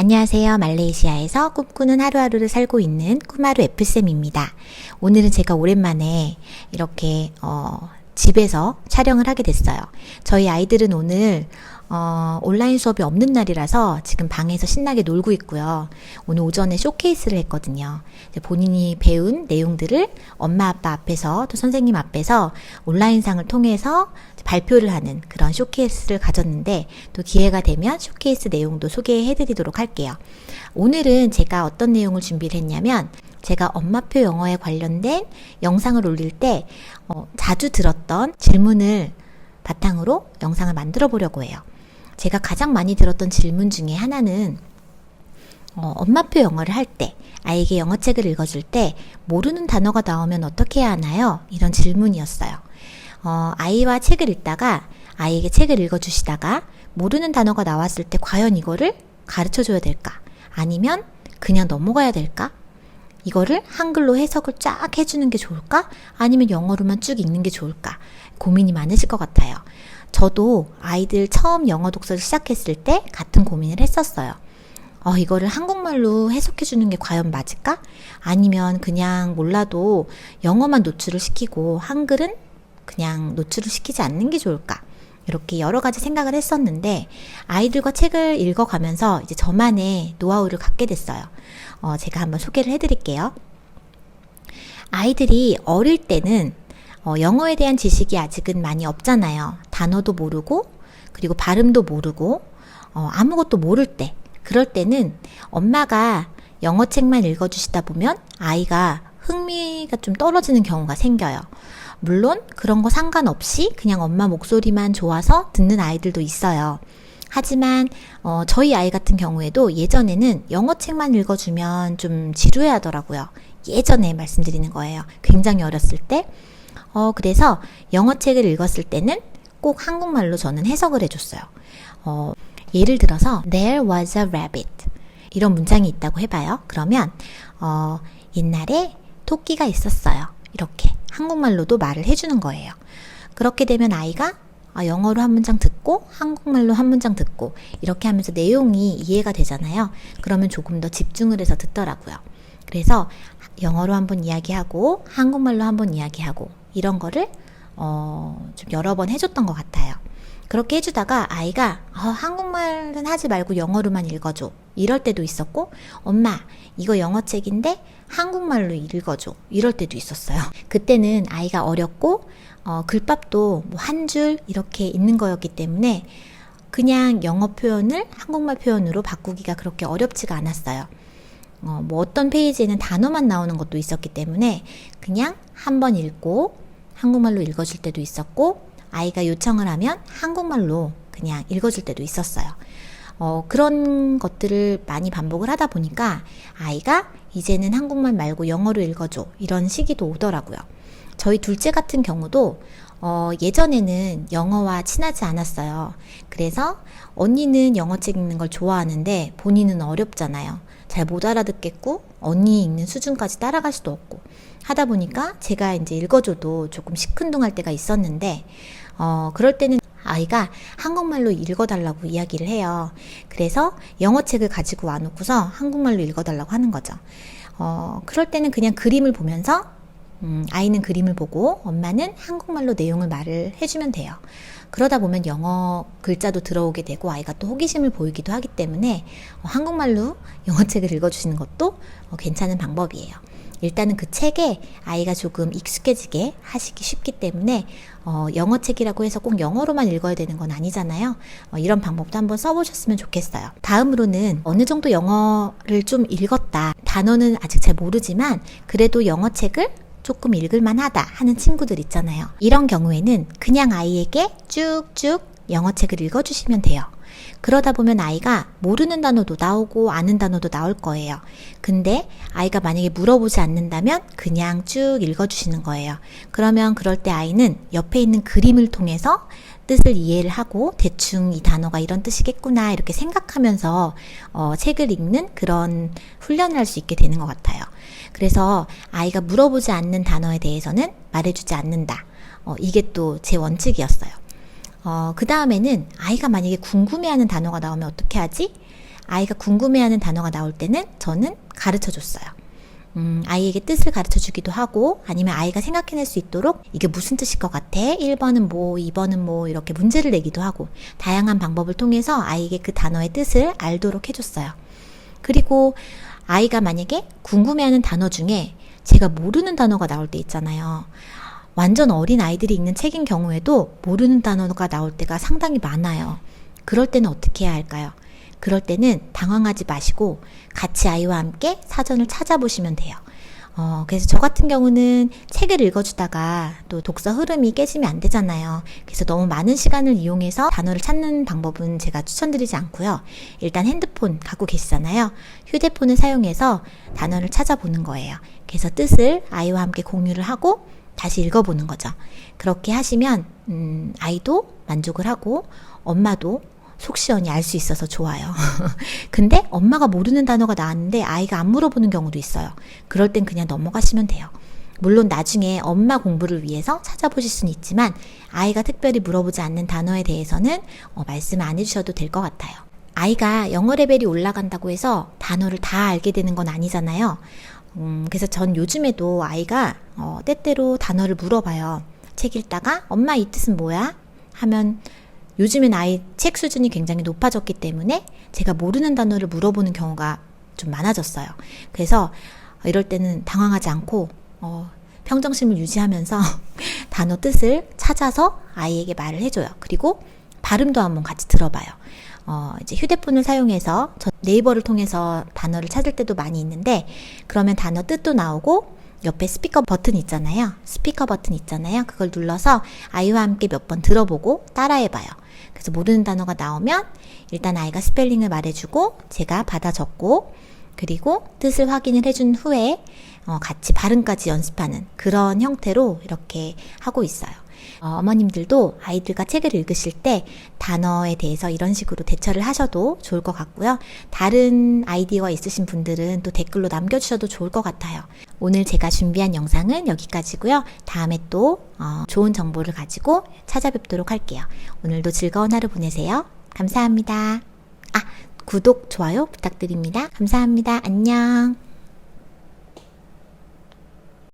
안녕하세요. 말레이시아에서 꿈꾸는 하루하루를 살고 있는 꾸마루 F쌤입니다. 오늘은 제가 오랜만에 이렇게, 어, 집에서 촬영을 하게 됐어요. 저희 아이들은 오늘 어, 온라인 수업이 없는 날이라서 지금 방에서 신나게 놀고 있고요. 오늘 오전에 쇼케이스를 했거든요. 본인이 배운 내용들을 엄마 아빠 앞에서 또 선생님 앞에서 온라인상을 통해서 발표를 하는 그런 쇼케이스를 가졌는데 또 기회가 되면 쇼케이스 내용도 소개해 드리도록 할게요. 오늘은 제가 어떤 내용을 준비를 했냐면 제가 엄마표 영어에 관련된 영상을 올릴 때 어, 자주 들었던 질문을 바탕으로 영상을 만들어 보려고 해요. 제가 가장 많이 들었던 질문 중에 하나는 어, 엄마표 영어를 할 때, 아이에게 영어책을 읽어줄 때 모르는 단어가 나오면 어떻게 해야 하나요? 이런 질문이었어요. 어, 아이와 책을 읽다가 아이에게 책을 읽어주시다가 모르는 단어가 나왔을 때 과연 이거를 가르쳐 줘야 될까? 아니면 그냥 넘어가야 될까? 이거를 한글로 해석을 쫙 해주는 게 좋을까? 아니면 영어로만 쭉 읽는 게 좋을까? 고민이 많으실 것 같아요. 저도 아이들 처음 영어 독서를 시작했을 때 같은 고민을 했었어요. 어, 이거를 한국말로 해석해 주는 게 과연 맞을까? 아니면 그냥 몰라도 영어만 노출을 시키고 한글은 그냥 노출을 시키지 않는 게 좋을까? 이렇게 여러 가지 생각을 했었는데 아이들과 책을 읽어가면서 이제 저만의 노하우를 갖게 됐어요. 어, 제가 한번 소개를 해드릴게요. 아이들이 어릴 때는 어, 영어에 대한 지식이 아직은 많이 없잖아요. 단어도 모르고 그리고 발음도 모르고 어, 아무것도 모를 때 그럴 때는 엄마가 영어 책만 읽어주시다 보면 아이가 흥미가 좀 떨어지는 경우가 생겨요. 물론 그런 거 상관없이 그냥 엄마 목소리만 좋아서 듣는 아이들도 있어요. 하지만 어, 저희 아이 같은 경우에도 예전에는 영어 책만 읽어주면 좀 지루해 하더라고요. 예전에 말씀드리는 거예요. 굉장히 어렸을 때. 어, 그래서 영어 책을 읽었을 때는 꼭 한국말로 저는 해석을 해줬어요. 어, 예를 들어서 There was a rabbit 이런 문장이 있다고 해봐요. 그러면 어, 옛날에 토끼가 있었어요. 이렇게 한국말로도 말을 해주는 거예요. 그렇게 되면 아이가 아, 영어로 한 문장 듣고 한국말로 한 문장 듣고 이렇게 하면서 내용이 이해가 되잖아요. 그러면 조금 더 집중을 해서 듣더라고요. 그래서 영어로 한번 이야기하고 한국말로 한번 이야기하고 이런 거를 어, 좀 여러 번 해줬던 것 같아요. 그렇게 해주다가 아이가 어, 한국말은 하지 말고 영어로만 읽어줘. 이럴 때도 있었고, 엄마, 이거 영어 책인데 한국말로 읽어줘. 이럴 때도 있었어요. 그때는 아이가 어렸고, 어, 글밥도 뭐 한 줄 이렇게 있는 거였기 때문에 그냥 영어 표현을 한국말 표현으로 바꾸기가 그렇게 어렵지가 않았어요. 어, 뭐 어떤 페이지에는 단어만 나오는 것도 있었기 때문에 그냥 한 번 읽고 한국말로 읽어줄 때도 있었고 아이가 요청을 하면 한국말로 그냥 읽어줄 때도 있었어요. 어, 그런 것들을 많이 반복을 하다 보니까 아이가 이제는 한국말 말고 영어로 읽어줘. 이런 시기도 오더라고요. 저희 둘째 같은 경우도 어, 예전에는 영어와 친하지 않았어요. 그래서 언니는 영어책 읽는 걸 좋아하는데 본인은 어렵잖아요. 잘 못 알아듣겠고 언니 읽는 수준까지 따라갈 수도 없고 하다 보니까 제가 이제 읽어줘도 조금 시큰둥할 때가 있었는데 어, 그럴 때는 아이가 한국말로 읽어달라고 이야기를 해요. 그래서 영어 책을 가지고 와놓고서 한국말로 읽어달라고 하는 거죠. 어, 그럴 때는 그냥 그림을 보면서 음, 아이는 그림을 보고 엄마는 한국말로 내용을 말을 해주면 돼요. 그러다 보면 영어 글자도 들어오게 되고 아이가 또 호기심을 보이기도 하기 때문에 어, 한국말로 영어 책을 읽어주시는 것도 어, 괜찮은 방법이에요. 일단은 그 책에 아이가 조금 익숙해지게 하시기 쉽기 때문에 어, 영어 책이라고 해서 꼭 영어로만 읽어야 되는 건 아니잖아요. 어, 이런 방법도 한번 써보셨으면 좋겠어요. 다음으로는 어느 정도 영어를 좀 읽었다. 단어는 아직 잘 모르지만 그래도 영어 책을 조금 읽을만 하다 하는 친구들 있잖아요. 이런 경우에는 그냥 아이에게 쭉쭉 영어책을 읽어주시면 돼요. 그러다 보면 아이가 모르는 단어도 나오고 아는 단어도 나올 거예요. 근데 아이가 만약에 물어보지 않는다면 그냥 쭉 읽어주시는 거예요. 그러면 그럴 때 아이는 옆에 있는 그림을 통해서 뜻을 이해를 하고 대충 이 단어가 이런 뜻이겠구나 이렇게 생각하면서 어, 책을 읽는 그런 훈련을 할 수 있게 되는 것 같아요. 그래서 아이가 물어보지 않는 단어에 대해서는 말해주지 않는다. 어, 이게 또 제 원칙이었어요. 어, 그 다음에는 아이가 만약에 궁금해하는 단어가 나오면 어떻게 하지? 아이가 궁금해하는 단어가 나올 때는 저는 가르쳐 줬어요. 음, 아이에게 뜻을 가르쳐 주기도 하고 아니면 아이가 생각해낼 수 있도록 이게 무슨 뜻일 것 같아? 1번은 뭐, 2번은 뭐 이렇게 문제를 내기도 하고 다양한 방법을 통해서 아이에게 그 단어의 뜻을 알도록 해줬어요. 그리고 아이가 만약에 궁금해하는 단어 중에 제가 모르는 단어가 나올 때 있잖아요. 완전 어린 아이들이 읽는 책인 경우에도 모르는 단어가 나올 때가 상당히 많아요. 그럴 때는 어떻게 해야 할까요? 그럴 때는 당황하지 마시고 같이 아이와 함께 사전을 찾아보시면 돼요. 어, 그래서 저 같은 경우는 책을 읽어주다가 또 독서 흐름이 깨지면 안 되잖아요. 그래서 너무 많은 시간을 이용해서 단어를 찾는 방법은 제가 추천드리지 않고요. 일단 핸드폰 갖고 계시잖아요. 휴대폰을 사용해서 단어를 찾아보는 거예요. 그래서 뜻을 아이와 함께 공유를 하고 다시 읽어보는 거죠. 그렇게 하시면, 음, 아이도 만족을 하고 엄마도 속 시원히 알 수 있어서 좋아요. 근데 엄마가 모르는 단어가 나왔는데 아이가 안 물어보는 경우도 있어요. 그럴 땐 그냥 넘어가시면 돼요. 물론 나중에 엄마 공부를 위해서 찾아보실 수는 있지만 아이가 특별히 물어보지 않는 단어에 대해서는 어, 말씀 안 해주셔도 될 것 같아요. 아이가 영어 레벨이 올라간다고 해서 단어를 다 알게 되는 건 아니잖아요. 음, 그래서 전 요즘에도 아이가 어, 때때로 단어를 물어봐요. 책 읽다가 엄마 이 뜻은 뭐야? 하면 요즘엔 아이 책 수준이 굉장히 높아졌기 때문에 제가 모르는 단어를 물어보는 경우가 좀 많아졌어요. 그래서 이럴 때는 당황하지 않고 어, 평정심을 유지하면서 단어 뜻을 찾아서 아이에게 말을 해줘요. 그리고 발음도 한번 같이 들어봐요. 어, 이제 휴대폰을 사용해서 저 네이버를 통해서 단어를 찾을 때도 많이 있는데 그러면 단어 뜻도 나오고 옆에 스피커 버튼 있잖아요. 스피커 버튼 있잖아요. 그걸 눌러서 아이와 함께 몇 번 들어보고 따라해봐요. 그래서 모르는 단어가 나오면 일단 아이가 스펠링을 말해주고 제가 받아 적고 그리고 뜻을 확인을 해준 후에 어, 같이 발음까지 연습하는 그런 형태로 이렇게 하고 있어요. 어, 어머님들도 아이들과 책을 읽으실 때 단어에 대해서 이런 식으로 대처를 하셔도 좋을 것 같고요. 다른 아이디어가 있으신 분들은 또 댓글로 남겨주셔도 좋을 것 같아요. 오늘 제가 준비한 영상은 여기까지고요. 다음에 또 어, 좋은 정보를 가지고 찾아뵙도록 할게요. 오늘도 즐거운 하루 보내세요. 감사합니다. 아, 구독, 좋아요 부탁드립니다. 감사합니다. 안녕.